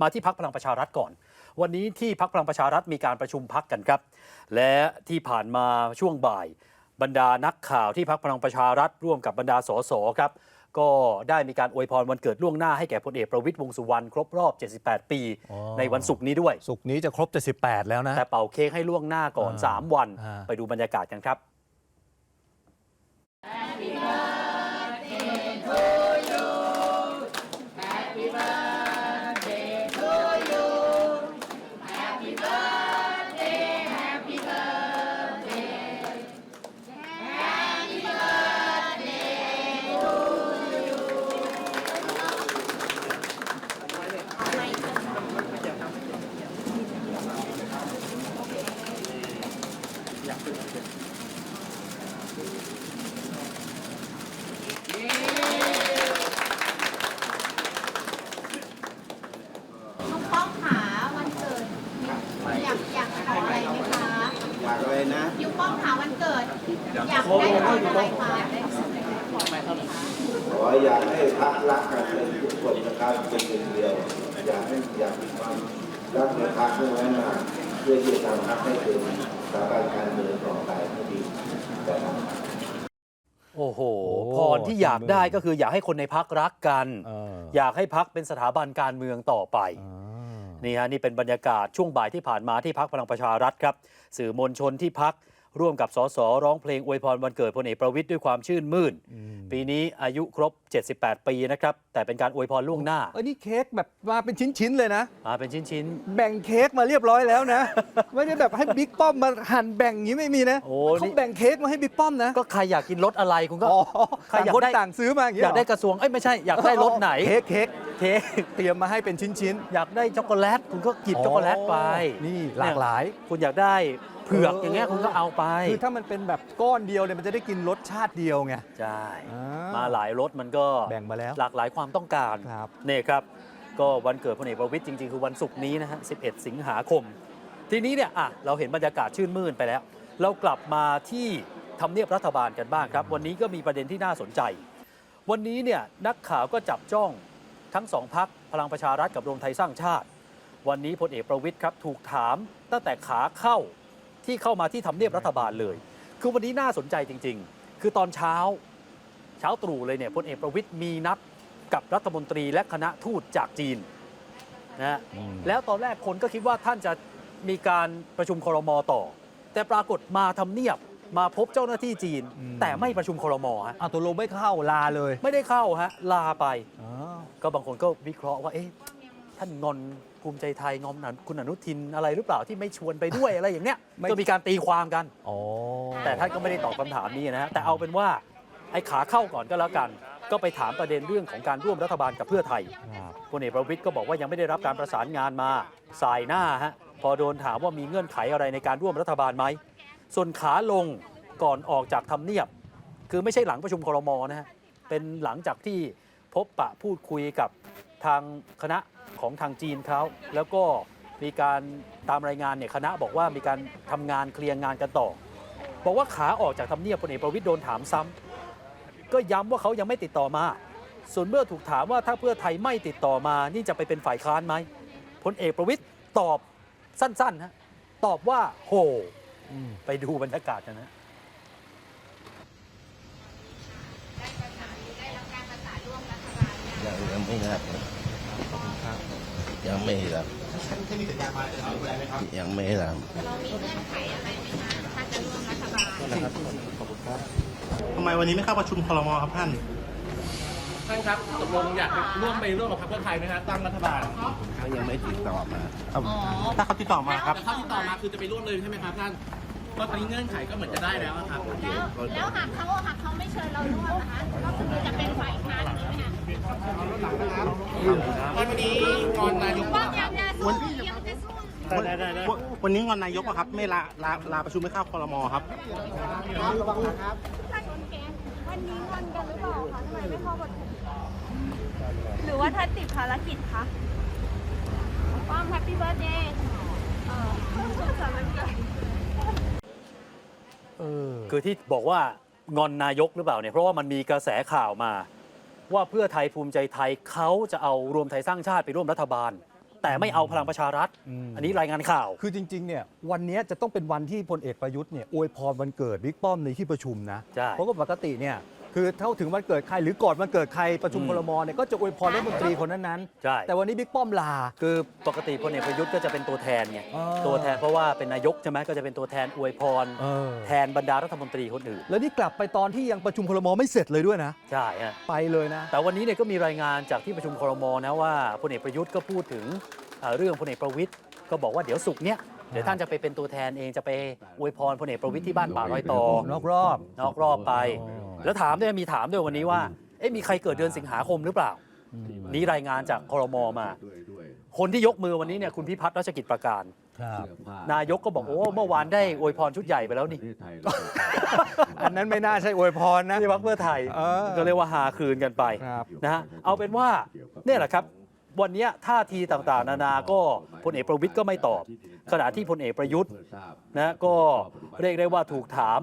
มาที่พักพลังประชารัฐก่อน วันนี้ที่พักพลังประชารัฐมีการประชุมพักกันครับ และที่ผ่านมาช่วงบ่าย บรรดานักข่าวที่พักพลังประชารัฐร่วมกับบรรดาสสครับก็ได้มีการอวยพรวันเกิดล่วงหน้าให้แก่พลเอกประวิตยวงษ์สุวรรณครบรอบ 78 ปี อ๋อ ในวันศุกร์นี้ด้วย สุกร์นี้จะครบจะ18แล้วนะ แต่เป่าเค้กให้ล่วงหน้าก่อน อ่า3 วัน อ่า ไปดูบรรยากาศกันครับ ลุงป้อมขาวันเกิด อยากอยากขออะไรไหมคะ อยากอะไรนะ ยุงป้อมขาวันเกิด อยากได้ของอะไรคะ ขออยากให้พักรักกันเป็นทุกคนนะครับเป็นหนึ่งเดียว อยากให้อยากมีความรักในพักเพื่อไว้มาเพื่อที่จะทำพักให้เป็นสถาบันการเมืองต่อไปให้ดีนะครับ โอ้โหโอ้พรที่อยากได้ก็คืออยากให้คนในพักรักกันเอออยากให้พักเป็นสถาบันการเมืองต่อไป อ่า นี่ฮะนี่เป็นบรรยากาศช่วงบ่ายที่ผ่านมาที่พักพลังประชารัฐครับ สื่อมวลชนที่พัก ร่วมกับสสร้องเพลงอวยพรวันเกิดพลเอกประวิตยด้วยความชื่นมื่นอืมปีนี้อายุครบ 78 ปีนะครับ แต่เป็นการอวยพรล่วงหน้าเอ้ยนี่เค้กแบบมาเป็นชิ้น ๆ เลยนะมาเป็นชิ้น แบ่งเค้กมาเรียบร้อยแล้วนะ ไม่ได้แบบให้บิ๊กป้อมมาหั่นแบ่งอย่างนี้ไม่มีนะโอ้เขานี่แบ่งเค้กมาให้บิ๊กป้อมนะๆ ก็ใครอยากกินรสอะไรคุณก็อ๋อใครต่างอยากคนได้ต่างซื้อมาอย่างนี้อยากได้กระทรวงเอ้ยไม่ใช่อยากได้รสไหนเค้กเค้กเค้กเตรียมมาให้เป็นชิ้น อยากได้ช็อกโกแลตคุณก็ๆหยิบช็อกโกแลตไปนี่หลากหลายคุณอยากได้ เผือกเออออย่างเงี้ยคุณก็เอาไปคือถ้ามันเป็นแบบก้อนเดียวเนี่ยมันจะได้กินรสชาติเดียวไง ใช่อ่ามมาหลายรสมันก็แบ่งมาแล้วหลากหลายความต้องการครับนี่ครับ ก็วันเกิดพลเอกประวิตยจริง ๆ คือวันศุกร์นี้นะฮะ 11 สิงหาคม ทีนี้เนี่ยอะเราเห็นบรรยากาศชื่นมื่นไปแล้ว เรากลับมาที่ทำเนียบรัฐบาลกันบ้างครับ วันนี้ก็มีประเด็นที่น่าสนใจ วันนี้เนี่ยนักข่าวก็จับจ้องทั้งสองพักพลังประชารัฐกับรวมไทยสร้างชาติ วันนี้พลเอกประวิตยครับถูกถามตั้งแต่ขาเข้า ที่เข้ามาที่ทำเนียบรัฐบาลเลย คือวันนี้น่าสนใจจริง ๆ คือตอนเช้าเช้าตรู่เลยเนี่ยพลเอกประวิตยมีนัดกับรัฐมนตรีและคณะทูตจากจีนนะฮะอืมแล้วตอนแรกคนก็คิดว่าท่านจะมีการประชุมครมต่อ แต่ปรากฏมาทำเนียบมาพบเจ้าหน้าที่จีน แต่ไม่ประชุมครมฮะเอาตัวลงไม่เข้าลาเลย ไม่ได้เข้าฮะลาไปอ๋อก็บางคนก็วิเคราะห์ว่าเอ๊ะท่านงอน ภูมิใจไทยงอมคุณอนุทินอะไรหรือเปล่าที่ไม่ชวนไปด้วยอะไรอย่างเนี้ยก็มีการตีความกัน อ๋อ แต่ท่านก็ไม่ได้ตอบคำถามนี้นะฮะแต่เอาเป็นว่าไอ้ขาเข้าก่อนก็แล้วกัน ก็ไปถามประเด็นเรื่องของการร่วมรัฐบาลกับเพื่อไทยครับ พลเอกประวิตยก็บอกว่ายังไม่ได้รับการประสานงานมาสายหน้าฮะพอโดนถามว่ามีเงื่อนไขอะไรในการร่วมรัฐบาลไหมส่วนขาลงก่อนออกจากทำเนียบ คือไม่ใช่หลังประชุมครมนะฮะเป็นหลังจากที่พบปะพูดคุยกับทางคณะ ของทางจีนเขาแล้วก็มีการตามรายงานเนี่ยคณะบอกว่ามีการทำงานเคลียร์งานกันต่อ บอกว่าขาออกจากทำเนียบพลเอกประวิตยโดนถามซ้ำก็ย้ำว่าเขายังไม่ติดต่อมา ส่วนเมื่อถูกถามว่าถ้าเพื่อไทยไม่ติดต่อมานี่จะไปเป็นฝ่ายค้านไหมพลเอกประวิตยตอบสั้นๆฮะตอบว่า โหอืมไปดูบรรยากาศกันนะยัง ยังไม่รับยังไม่รับยังไม่รับทำไมวันนี้ไม่เข้าประชุมครมครับท่านท่านครับตกลงอยากร่วมไปร่วมกับพรรคเพื่อไทยไหมฮะตั้งรัฐบาลเขายังไม่ติดต่อมาถ้าเขาติดต่อมาครับแต่เท่าที่ต่อมาคือจะไปร่วมเลยใช่ไหมครับท่าน ก็ตอนนี้เงื่อนไขก็เหมือนจะได้แล้วอะครับแล้วแล้วหากเขาหากเขาไม่เชิญเราร่วมนะคะก็คือจะเป็นฝ่ายค้านอย่างนี้ไหมคะวันนี้งอนนายกว่ายังจะสู้ยังจะสู้วันวันนี้งอนนายกอะครับ ไม่ลาลาลาประชุมไม่เข้าครมครับท่านแกวันนี้งอนกันหรือเปล่าคะทำไมไม่เข้าประชุมหรือว่าท่านติดภารกิจคะ ป้อมแฮปปี้เบิร์ดเดย์ เออสุขสันต์วันเกิด เออ คือที่บอกว่างอนนายกหรือเปล่าเนี่ยเพราะว่ามันมีกระแสข่าวมา ว่าเพื่อไทยภูมิใจไทยเขาจะเอารวมไทยสร้างชาติไปร่วมรัฐบาล แต่ไม่เอาพลังประชารัฐอืมอันนี้รายงานข่าว คือจริงๆเนี่ยวันเนี้ยจะต้องเป็นวันที่พลเอกประยุทธ์เนี่ยอวยพรวันเกิดบิ๊กป้อมในที่ประชุมนะใช่ เพราะว่าปกติเนี่ย คือเท่าถึงวันเกิดใครหรือก่อนวันเกิดใครประชุมอืมครมเนี่ยก็จะอวยพรรัฐมนตรีคนนั้นใช่ๆแต่วันนี้บิ๊กป้อมลา คือปกติพลเอกประยุทธ์ก็จะเป็นตัวแทนไงอ๋อตัวแทนเพราะว่าเป็นนายกใช่ไหมก็จะเป็นตัวแทนอวยพรเออแทนบรรดารัฐมนตรีคนอื่นแล้วนี่กลับไปตอนที่ยังประชุมครมไม่เสร็จเลยด้วยนะ ใช่ฮะ ไปเลยนะ แต่วันนี้เนี่ยก็มีรายงานจากที่ประชุมครมนะว่าพลเอกประยุทธ์ก็พูดถึงเอ่อเรื่องพลเอกประวิตยก็บอกว่าเดี๋ยวสุกร์เนี้ย เดี๋ยวท่านจะไปเป็นตัวแทนเองจะไปอวยพรพลเอกประวิตยที่บ้านป่าร้อยต่อนอกรอบนอกรอบไปอ๋อแล้วถามด้วยมีถามด้วยวันนี้ว่าเอ๊ะมีใครเกิดเดือนสิงหาคมหรือเปล่า นี่รายงานจากครมมา คนที่ยกมือวันนี้เนี่ยคุณพิพัฒน์รัชกิจประการ ครับ นายกก็บอกโอ้เมื่อวานได้อวยพรชุดใหญ่ไปแล้วนี่อันนั้นไม่น่าใช่อวยพรนะที่พักเพื่อไทยเออ ก็เรียกว่าหาคืนกันไปครับ นะฮะเอาเป็นว่าเนี่ยแหละครับ วันเนี้ยท่าทีต่างๆ นานาก็พลเอกประวิตยก็ไม่ตอบ ขณะที่พลเอกประยุทธ์นะก็เรียกได้ว่าถูกถาม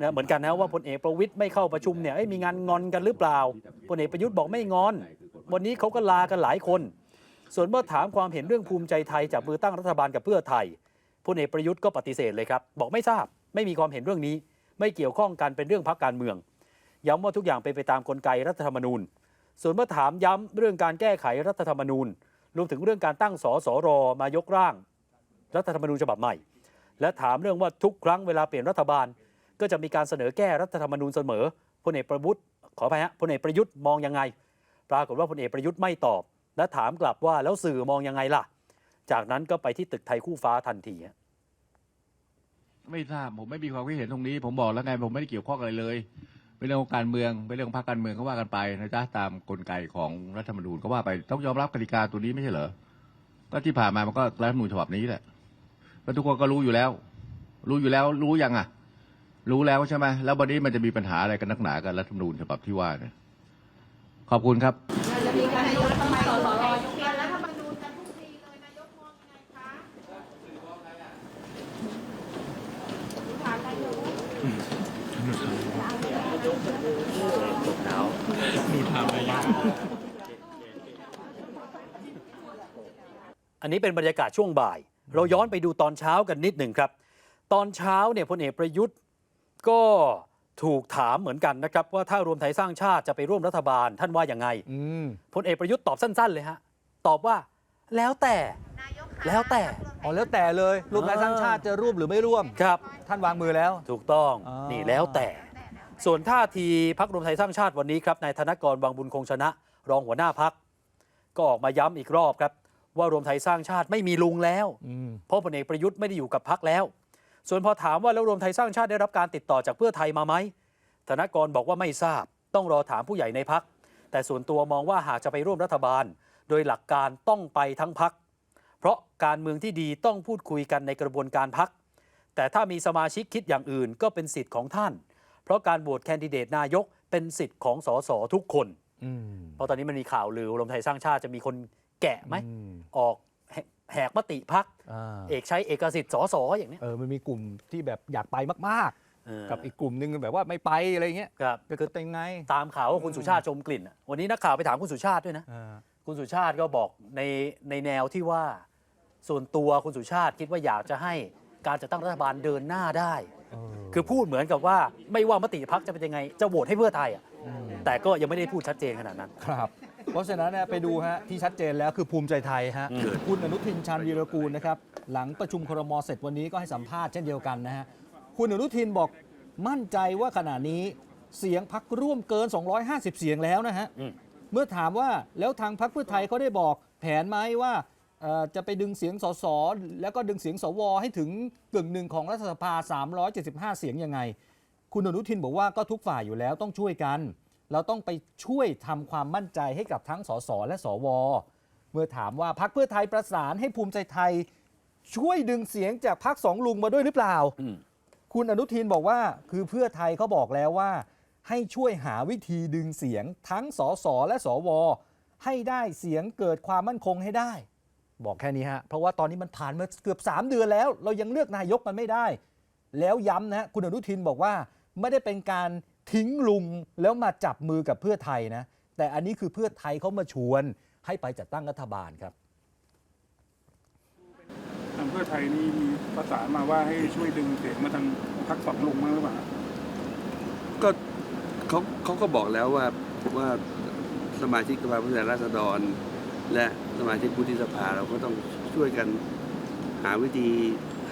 นะเหมือนกันนะว่าพลเอกประวิตยไม่เข้าประชุมเนี่ยเอ้ยมีงานงอนกันหรือเปล่าพลเอกประยุทธ์บอกไม่งอน วันนี้เขาก็ลากันหลายคน ส่วนเมื่อถามความเห็นเรื่องภูมิใจไทยจับมือตั้งรัฐบาลกับเพื่อไทยพลเอกประยุทธ์ก็ปฏิเสธเลยครับ บอกไม่ทราบไม่มีความเห็นเรื่องนี้ ไม่เกี่ยวข้องกันเป็นเรื่องพักการเมือง ย้ำว่าทุกอย่างเป็นไปตามกลไกรัฐธรรมนูญ ส่วนเมื่อถามย้ำเรื่องการแก้ไขรัฐธรรมนูญ รวมถึงเรื่องการตั้งสสรมายกร่าง รัฐธรรมนูญฉบับใหม่ และถามเรื่องว่าทุกครั้งเวลาเปลี่ยนรัฐบาล ก็จะมีการเสนอแก้รัฐธรรมนูญเสมอพลเอกประยุทธ์ขออภัยฮะพลเอกประยุทธ์มองยังไง ปรากฏว่าพลเอกประยุทธ์ไม่ตอบ และถามกลับว่าแล้วสื่อมองยังไงล่ะ จากนั้นก็ไปที่ตึกไทยคู่ฟ้าทันทีฮะไม่ทราบผมไม่มีความคิดเห็นตรงนี้ ผมบอกแล้วไงผมไม่ได้เกี่ยวข้องอะไรเลยเป็นเรื่องของการเมืองเป็นเรื่องของพรรคการเมืองเขาว่ากันไปนะจ๊ะตามกลไกของรัฐธรรมนูญก็ว่าไปต้องยอมรับกติกาตัวนี้ไม่ใช่เหรอก็ที่ผ่านมามันก็รัฐธรรมนูญฉบับนี้แหละ แล้วทุกคนก็รู้อยู่แล้ว รู้อยู่แล้วรู้ยังอะ รู้แล้วใช่ไหมแล้ววันนี้มันจะมีปัญหาอะไรกันนักหนากันรัฐธรรมนูญฉบับที่ว่าเนี่ยขอบคุณครับจะมีการยกทำไมสสรยกเลิกรัฐธรรมนูญกันทุกทีเลยนายกมองยังไงคะถามนายกอันนี้เป็นบรรยากาศช่วงบ่าย เราย้อนไปดูตอนเช้ากันนิดหนึ่งครับ ตอนเช้าเนี่ยพลเอกประยุทธ์ก็ถูกถามเหมือนกันนะครับ ว่าถ้ารวมไทยสร้างชาติจะไปร่วมรัฐบาลท่านว่าอย่างไงอืมพลเอกประยุทธ์ตอบสั้น ๆ เลยฮะตอบว่าแล้วแต่นายกคะแล้วแต่อ๋อแล้วแต่เลยรวมไทยสร้างชาติจะร่วมหรือไม่ร่วมครับ ท่านวางมือแล้ว ถูกต้องอ๋อนี่แล้วแต่ ส่วนท่าทีพักรวมไทยสร้างชาติวันนี้ครับนายธนกรวังบุญคงชนะ รองหัวหน้าพักก็ออกมาย้ำอีกรอบครับ ว่ารวมไทยสร้างชาติไม่มีลุงแล้วอืมเพราะพลเอกประยุทธ์ไม่ได้อยู่กับพักแล้ว ส่วนพอถามว่าแล้วรวมไทยสร้างชาติได้รับการติดต่อจากเพื่อไทยมาไหมธนกรบอกว่าไม่ทราบ ต้องรอถามผู้ใหญ่ในพัก แต่ส่วนตัวมองว่าหากจะไปร่วมรัฐบาล โดยหลักการต้องไปทั้งพัก เพราะการเมืองที่ดีต้องพูดคุยกันในกระบวนการพัก แต่ถ้ามีสมาชิกคิดอย่างอื่นก็เป็นสิทธิ์ของท่าน เพราะการโหวตแคนดิเดตนายกเป็นสิทธิ์ของสสทุกคนอืมเพราะตอนนี้มันมีข่าวลือรวมไทยสร้างชาติจะมีคน แกะไหมอืมออกแหแหกมติพักอ่าเอกใช้เอกสิทธิ์สสอย่างเนี้ยเออมันมีกลุ่มที่แบบอยากไปมากเออๆกับอีกกลุ่มหนึ่งแบบว่าไม่ไปอะไรเงี้ยครับก็คือเป็นไง ตามข่าวว่าคุณสุชาติชมกลิ่นอะวันนี้นักข่าวไปถามคุณสุชาติด้วยนะอ่าคุณสุชาติก็บอกในในแนวที่ว่า ส่วนตัวคุณสุชาติคิดว่าอยากจะให้การจัดตั้งรัฐบาลเดินหน้าได้เออคือพูดเหมือนกับว่าไม่ว่ามติพักจะเป็นยังไง จะโหวตให้เพื่อไทยอะแต่ก็ยังไม่ได้พูดชัดเจนขนาดนั้นครับ เพราะฉะนั้นเนี่ยไปดูฮะที่ชัดเจนแล้วคือภูมิใจไทยฮะอืมคุณอนุทินชาญวีรกูลนะครับหลังประชุมครมเสร็จวันนี้ก็ให้สัมภาษณ์เช่นเดียวกันนะฮะคุณอนุทินบอกมั่นใจว่าขณะนี้เสียงพักร่วมเกิน 250 เสียงแล้วนะฮะอืมเมื่อถามว่าแล้วทางพรรคเพื่อไทยเขาได้บอกแผนไหมว่าเอ่อจะไปดึงเสียงสสแล้วก็ดึงเสียงสวให้ถึงกึ่งหนึ่งของรัฐสภา 375 เสียงยังไง คุณอนุทินบอกว่าก็ทุกฝ่ายอยู่แล้วต้องช่วยกัน เราต้องไปช่วยทำความมั่นใจให้กับทั้งสสและสว เมื่อถามว่าพรรคเพื่อไทยประสานให้ภูมิใจไทย ช่วยดึงเสียงจากพรรคสองลุงมาด้วยหรือเปล่าอืมคุณอนุทินบอกว่าคือเพื่อไทยเขาบอกแล้วว่า ให้ช่วยหาวิธีดึงเสียงทั้งสสและสว ให้ได้เสียงเกิดความมั่นคงให้ได้ บอกแค่นี้ฮะเพราะว่าตอนนี้มันผ่านมาเกือบ 3 เดือนแล้ว เรายังเลือกนายกมันไม่ได้ แล้วย้ำนะฮะคุณอนุทินบอกว่าไม่ได้เป็นการ ทิ้งลุงแล้วมาจับมือกับเพื่อไทยนะ แต่อันนี้คือเพื่อไทยเขามาชวนให้ไปจัดตั้งรัฐบาลครับไทยนี่มีประสานมาว่าให้ช่วยดึงเสียงมาทางพักสองลุงมางหรือเปล่า ก็เขาเขาก็บอกแล้วว่าว่าสมาชิกสภาผู้แทนราษฎร และสมาชิกวุฒิสภาเราก็ต้องช่วยกันหาวิธี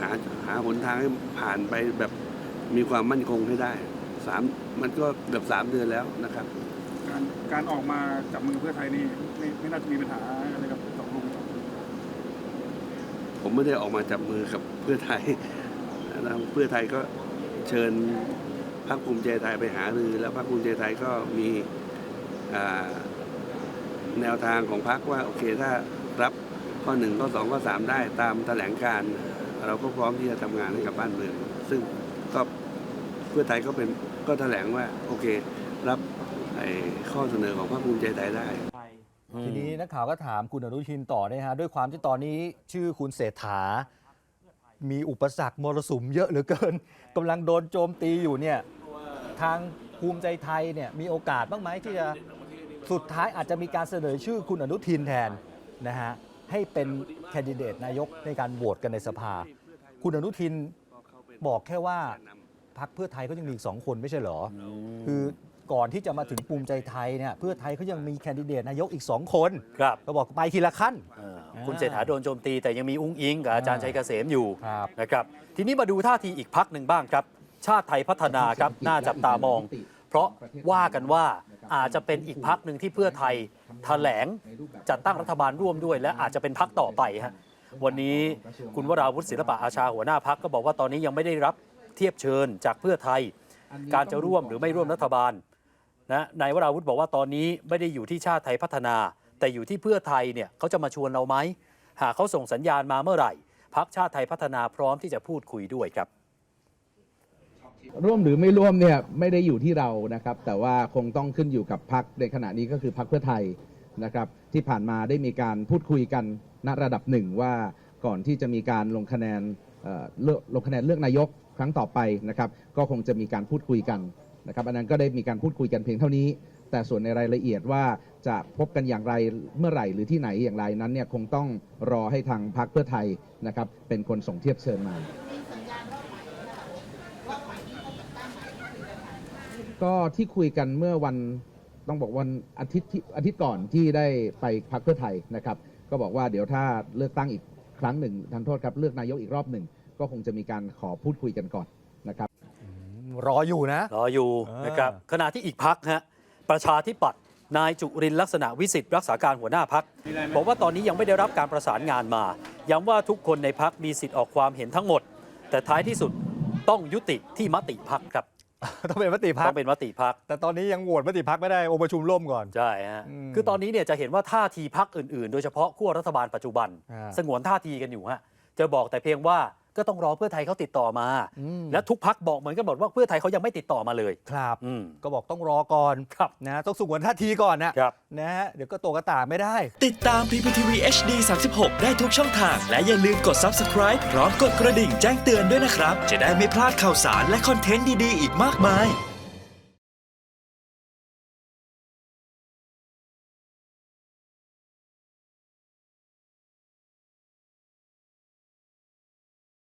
หาหาหนทางให้ผ่านไปแบบมีความมั่นคงให้ได้ สามมันก็เกือบสามเดือนแล้วนะครับ การการออกมาจับมือเพื่อไทยนี่ไม่ไม่น่าจะมีปัญหาอะไรกับสองลุงผมไม่ได้ออกมาจับมือกับเพื่อไทยนะเพื่อไทยก็เชิญพรรคภูมิใจไทยไปหารือ แล้วพรรคภูมิใจไทยก็มีอ่าแนวทางของพรรคว่าโอเคถ้ารับข้อหนึ่งข้อสองข้อสามได้ตามแถลงการณ์เราก็พร้อมที่จะทำงานให้กับบ้านเมือง ซึ่งก็เพื่อไทยก็เป็นก็แถลงว่า โอเค รับไอ้ข้อเสนอของพรรคภูมิใจไทยได้ ทีนี้นักข่าวก็ถามคุณอนุทินต่อนะฮะด้วยความที่ตอนนี้ชื่อคุณเศรษฐา มีอุปสรรคมรสุมเยอะเหลือเกินกำลังโดนโจมตีอยู่เนี่ยทางภูมิใจไทยเนี่ยมีโอกาสบ้างไหมที่จะสุดท้ายอาจจะมีการเสนอชื่อคุณอนุทินแทนนะฮะให้เป็นแคนดิเดตนายกในการโหวตกันในสภา คุณอนุทินบอกแค่ว่า พักเพื่อไทยก็ยังมีอีกสองคนไม่ใช่เหรออคือก่อนที่จะมาถึงภูมิใจไทยเนี่ยเพื่อไทยเขายังมีแคนดิเดตนายกอีกสองคนครับก็บอกไปทีละขั้นเออคุณเศรษฐาโดนโจมตี แต่ยังมีอุ้งอิงกับอาจารย์ชัยเกษมอยู่ครับ นะครับ ทีนี้มาดูท่าทีอีกพักหนึ่งบ้างครับ ชาติไทยพัฒนาครับน่าจับตามอง เพราะว่ากันว่าอาจจะเป็นอีกพักหนึ่งที่เพื่อไทยแถลงจัดตั้งรัฐบาลร่วมด้วย และอาจจะเป็นพักต่อไปฮะวันนี้คุณวราวุฒิศิลปะอาชาหัวหน้าพักก็บอกว่าตอนนี้ยังไม่ได้รับ เทียบเชิญจากเพื่อไทย การจะร่วมหรือไม่ร่วมรัฐบาลนะนายวราวุฒิบอกว่าตอนนี้ไม่ได้อยู่ที่ชาติไทยพัฒนา แต่อยู่ที่เพื่อไทยเนี่ยเขาจะมาชวนเราไหมหากเขาส่งสัญญาณมาเมื่อไหร่พักชาติไทยพัฒนาพร้อมที่จะพูดคุยด้วยครับ ร่วมหรือไม่ร่วมเนี่ยไม่ได้อยู่ที่เรานะครับ แต่ว่าคงต้องขึ้นอยู่กับพักในขณะนี้ก็คือพักเพื่อไทยนะครับ ที่ผ่านมาได้มีการพูดคุยกันณระดับหนึ่งว่าก่อนที่จะมีการลงคะแนนเอ่อเลือกลงคะแนนเลือกนายก ครั้งต่อไปนะครับ ก็คงจะมีการพูดคุยกันนะครับอันนั้นก็ได้มีการพูดคุยกันเพียงเท่านี้ แต่ส่วนในรายละเอียดว่าจะพบกันอย่างไรเมื่อไหร่หรือที่ไหนอย่างไรนั้นเนี่ยคงต้องรอให้ทางพักเพื่อไทยนะครับ เป็นคนส่งเทียบเชิญมา ก็ที่คุยกันเมื่อวันต้องบอกวันอาทิตย์ที่อาทิตย์ก่อนที่ได้ไปพักเพื่อไทยนะครับ ก็บอกว่าเดี๋ยวถ้าเลือกตั้งอีกครั้งหนึ่งทานโทษครับเลือกนายกอีกรอบหนึ่ง ก็คงจะมีการขอพูดคุยกันก่อนนะครับ รออยู่นะ รออยู่อ่านนะครับขณะที่อีกพักฮะประชาธิปัตย์นายจุรินทร์ลักษณะวิสิทธิ์รักษาการหัวหน้าพักบอกว่าตอนนี้ยังไม่ได้รับการประสานงานมา ย้ำว่าทุกคนในพักมีสิทธิ์ออกความเห็นทั้งหมด แต่ท้ายที่สุดต้องยุติที่มติพักครับ ต้องเป็นมติพัต้กองเป็นมติพักแต่ตอนนี้ยังโหวตมติพักไม่ได้องค์ประชุมล่มก่อนใช่ฮะอืมคือตอนนี้เนี่ยจะเห็นว่าท่าทีพักอื่นๆ โดยเฉพาะขั้วรัฐบาลปัจจุบันอ่าสงวนท่าทีกันอยู่ฮะจะบอกแต่เพียงว่า ก็ต้องรอเพื่อไทยเขาติดต่อมา อืมและทุกพักบอกเหมือนกันหมดว่าเพื่อไทยเขายังไม่ติดต่อมาเลย ครับ อืม ก็บอกต้องรอก่อนครับนะต้องสุกวนท่าทีก่อนนะครับ นะฮะเดี๋ยวก็ตัวกระต่ายไม่ได้ ติดตาม PPTV HD 36 ได้ทุกช่องทาง และอย่าลืมกด Subscribe พร้อมกดกระดิ่งแจ้งเตือนด้วยนะครับ จะได้ไม่พลาดข่าวสารและคอนเทนต์ดี ๆ อีกมากมาย